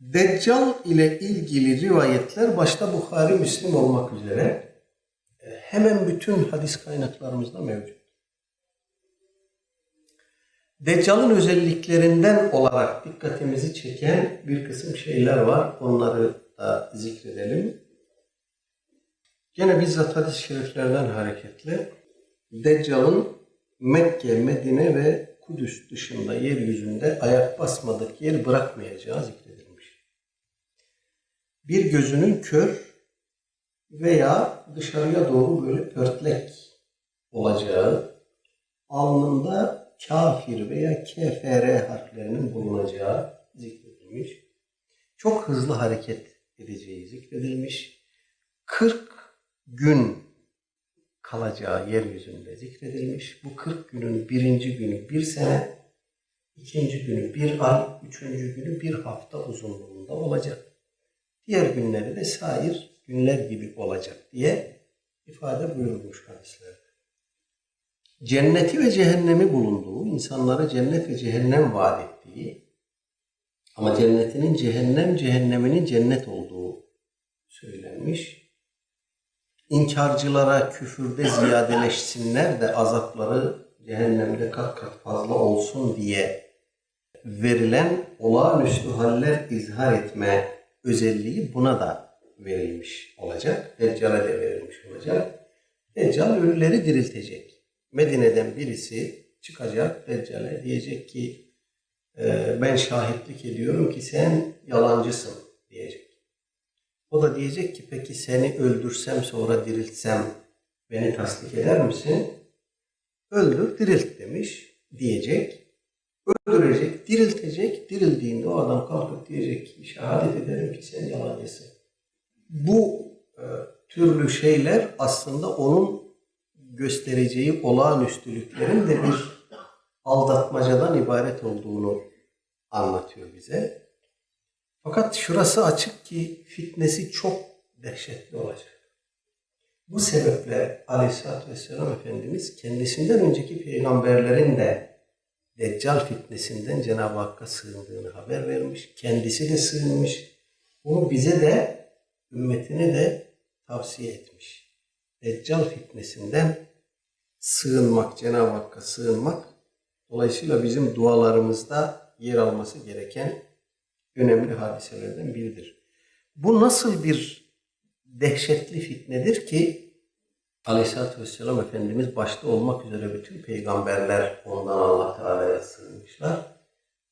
Deccal ile ilgili rivayetler başta Bukhari, Müslim olmak üzere e, hemen bütün hadis kaynaklarımızda mevcut. Deccal'ın özelliklerinden olarak dikkatimizi çeken bir kısım şeyler var. Onları da zikredelim. Gene bizzat hadis-i şeriflerden hareketle Deccal'ın Mekke, Medine ve Kudüs dışında yeryüzünde ayak basmadık yer bırakmayacağı zikredilmiş. Bir gözünün kör veya dışarıya doğru böyle pörtlek olacağı, alnında kafir veya KFR harflerinin bulunacağı zikredilmiş. Çok hızlı hareket edeceği zikredilmiş. 40 gün kalacağı yeryüzünde zikredilmiş. Bu 40 günün birinci günü bir sene, ikinci günü bir ay, üçüncü günü bir hafta uzunluğunda olacak. Diğer günleri de sair günler gibi olacak diye ifade buyurulmuş hadislerde. Cenneti ve cehennemi bulunduğu, insanlara cennet ve cehennem vaat ettiği ama cennetinin cehennem, cehenneminin cennet olduğu söylenmiş. İnkarcılara küfürde ziyadeleşsinler de azapları cehennemde kat kat fazla olsun diye verilen olağanüstü haller izhar etme özelliği buna da verilmiş olacak. Deccal'e de verilmiş olacak. Deccal ölüleri diriltecek. Medine'den birisi çıkacak Deccal'e diyecek ki "Ee, ben şahitlik ediyorum ki sen yalancısın diyecek. O da diyecek ki peki seni öldürsem sonra diriltsem beni tasdik eder misin? Öldür dirilt demiş diyecek. Öldürecek, diriltecek. Dirildiğinde o adam kalkıp diyecek ki şehadet ederim ki sen yalancısın. Bu e, türlü şeyler aslında onun göstereceği olağanüstülüklerin de bir aldatmacadan ibaret olduğunu anlatıyor bize. Fakat şurası açık ki fitnesi çok dehşetli olacak. Bu sebeple Aleyhisselatü Vesselam Efendimiz kendisinden önceki peygamberlerin de Deccal fitnesinden Cenab-ı Hakk'a sığındığını haber vermiş. Kendisi de sığınmış. Bunu bize de ümmetine de tavsiye etmiş. Deccal fitnesinden sığınmak, Cenab-ı Hakk'a sığınmak dolayısıyla bizim dualarımızda yer alması gereken önemli hadiselerden biridir. Bu nasıl bir dehşetli fitnedir ki Aleyhisselatü Vesselam Efendimiz başta olmak üzere bütün peygamberler ondan Allah Teala'ya sığınmışlar.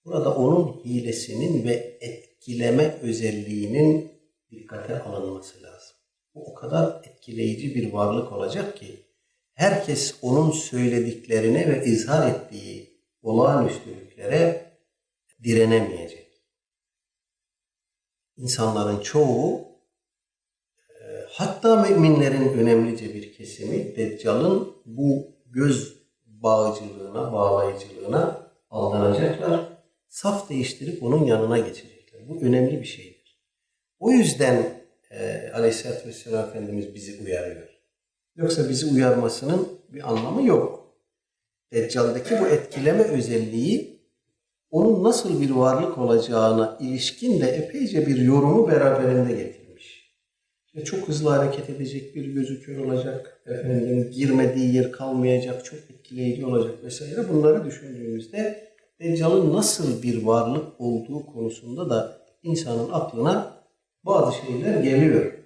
Burada onun hilesinin ve etkileme özelliğinin dikkate alınması lazım. Bu o kadar etkileyici bir varlık olacak ki herkes onun söylediklerine ve izhar ettiği olağanüstülüklere direnemeyecek. İnsanların çoğu e, hatta müminlerin önemlice bir kesimi Deccal'ın bu göz bağcılığına, bağlayıcılığına aldanacaklar. Saf değiştirip onun yanına geçecekler. Bu önemli bir şeydir. O yüzden e, Aleyhisselatü Vesselam Efendimiz bizi uyarıyor. Yoksa bizi uyarmasının bir anlamı yok. Deccal'deki bu etkileme özelliği onun nasıl bir varlık olacağına ilişkin de epeyce bir yorumu beraberinde getirmiş. Çok hızlı hareket edecek, bir gözü kör olacak, efendim girmediği yer kalmayacak, çok etkileyici olacak vesaire. Bunları düşündüğümüzde Deccal'ın nasıl bir varlık olduğu konusunda da insanın aklına bazı şeyler geliyor.